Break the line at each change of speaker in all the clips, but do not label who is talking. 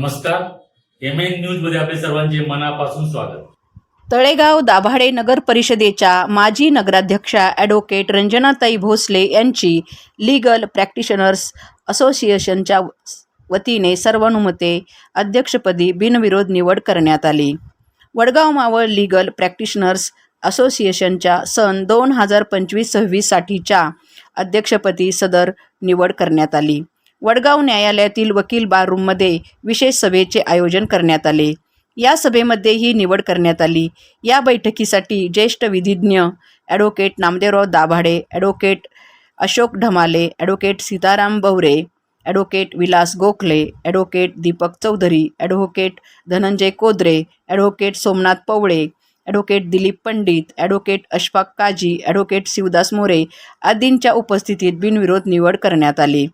नमस्कार. M N न्यूजमध्ये आपले सर्वांचे मनापासून स्वागत.
तळेगाव दाभाडे नगर परिषदेच्या माजी नगराध्यक्षा ॲडव्होकेट रंजनाताई भोसले यांची लीगल प्रॅक्टिशनर्स असोसिएशनच्या वतीने सर्वानुमते अध्यक्षपदी बिनविरोध निवड करण्यात आली. वडगाव मावळ लीगल प्रॅक्टिशनर्स असोसिएशनच्या सन दोन हजार पंचवीस सव्वीससाठीच्या अध्यक्षपदी सदर निवड करण्यात आली. वडगाव न्यायालयातील वकील बाररूममध्ये विशेष सभेचे आयोजन करण्यात आले. या सभेमध्ये ही निवड करण्यात आली. या बैठकीसाठी ज्येष्ठ विधिज्ञ advocate Namdevrao Dabhade advocate Ashok Dhamale advocate Sitaram Bavare advocate Vilas Gokhale advocate Deepak Chaudhari advocate Dhananjay Kodre advocate Somnath Pawale advocate Dilip Pandit advocate Ashfaq Kazi advocate Shivdas More आदींच्या उपस्थितीत बिनविरोध निवड करण्यात आली.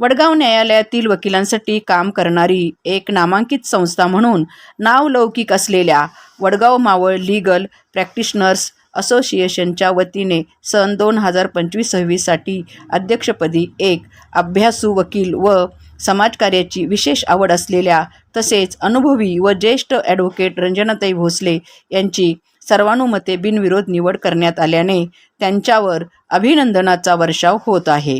वडगाव न्यायालयातील वकिलांसाठी काम करणारी एक नामांकित संस्था म्हणून नावलौकिक असलेल्या वडगाव मावळ लीगल प्रॅक्टिशनर्स असोसिएशनच्या वतीने सन दोन हजार पंचवीस सव्वीससाठी अध्यक्षपदी एक अभ्यासू वकील व समाजकार्याची विशेष आवड असलेल्या तसेच अनुभवी व ज्येष्ठ ॲडव्होकेट रंजनाताई भोसले यांची सर्वानुमते बिनविरोध निवड करण्यात आल्याने त्यांच्यावर अभिनंदनाचा वर्षाव होत आहे.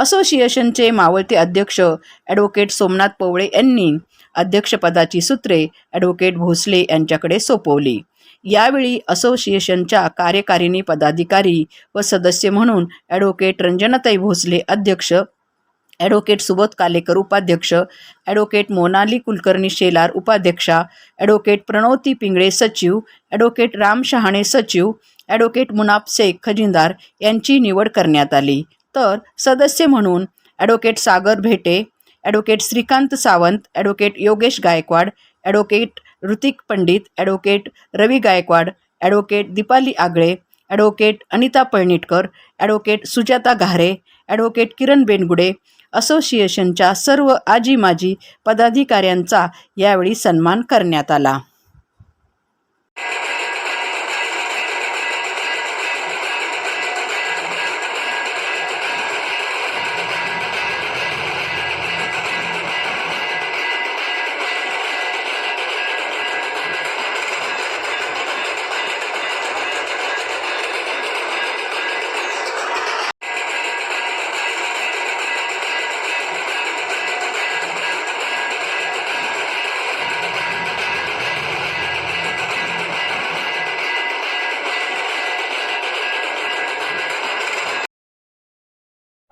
असोसिएशनचे मावळते अध्यक्ष ॲडव्होकेट सोमनाथ पवळे यांनी अध्यक्षपदाची सूत्रे ॲडव्होकेट भोसले यांच्याकडे सोपवली. यावेळी असोसिएशनच्या कार्यकारिणी पदाधिकारी व सदस्य म्हणून ॲडव्होकेट रंजनाताई भोसले अध्यक्ष ॲडव्होकेट सुबोध कालेकर उपाध्यक्ष ॲडव्होकेट मोनाली कुलकर्णी शेलार उपाध्यक्षा ॲडव्होकेट प्रणवती पिंगळे सचिव ॲडव्होकेट राम शहाणे सचिव ॲडव्होकेट मुनाफ शेख खजिनदार यांची निवड करण्यात आली. तर सदस्य म्हणून advocate Sagar Bhete advocate Shrikant Sawant advocate Yogesh Gaikwad advocate Hrithik Pandit advocate Ravi Gaikwad advocate Deepali Agale advocate Anita Palnitkar advocate Sujata Ghare advocate Kiran Bengude असोसिएशनच्या सर्व आजी माजी पदाधिकाऱ्यांचा यावेळी सन्मान करण्यात आला.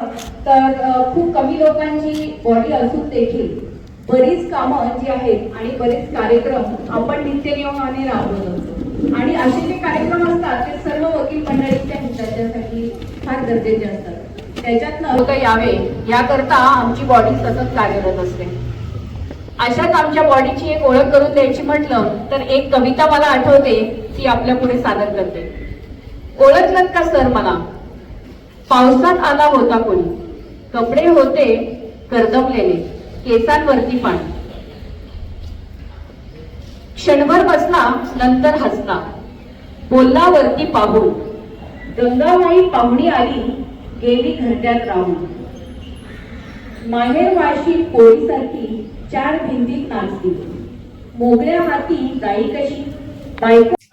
तर खूप कमी लोकांची बॉडी असून देखील बरीच कामं जी आहेत आणि बरेच कार्यक्रम आपण नित्यनियमाने राबवत असतो. आणि असे जे कार्यक्रम असतात ते सर्व वकील मंडळींच्या हिताच्यासाठी फार गरजेचे असतात. त्याच्यातनं हो लोक यावे. याकरता आमची बॉडी सतत कार्यरत असते. अशाच आमच्या बॉडीची एक ओळख करून द्यायची म्हटलं तर एक कविता मला आठवते ती आपल्या पुढे सादर करते. ओळखलं का सर मला? पावसात आला होता कोणी. कपडे होते करदमलेले केसांवरती पाणी. क्षणभर बसला नंतर हसला. बोलला वरती पाहून. गंगाबाई पाहुणी आली गेली घरट्यात राहून. माहेर वाशी पोळीसारखी चार भिंतीत नाचली. मोगळ्या हाती गाई कशी बायको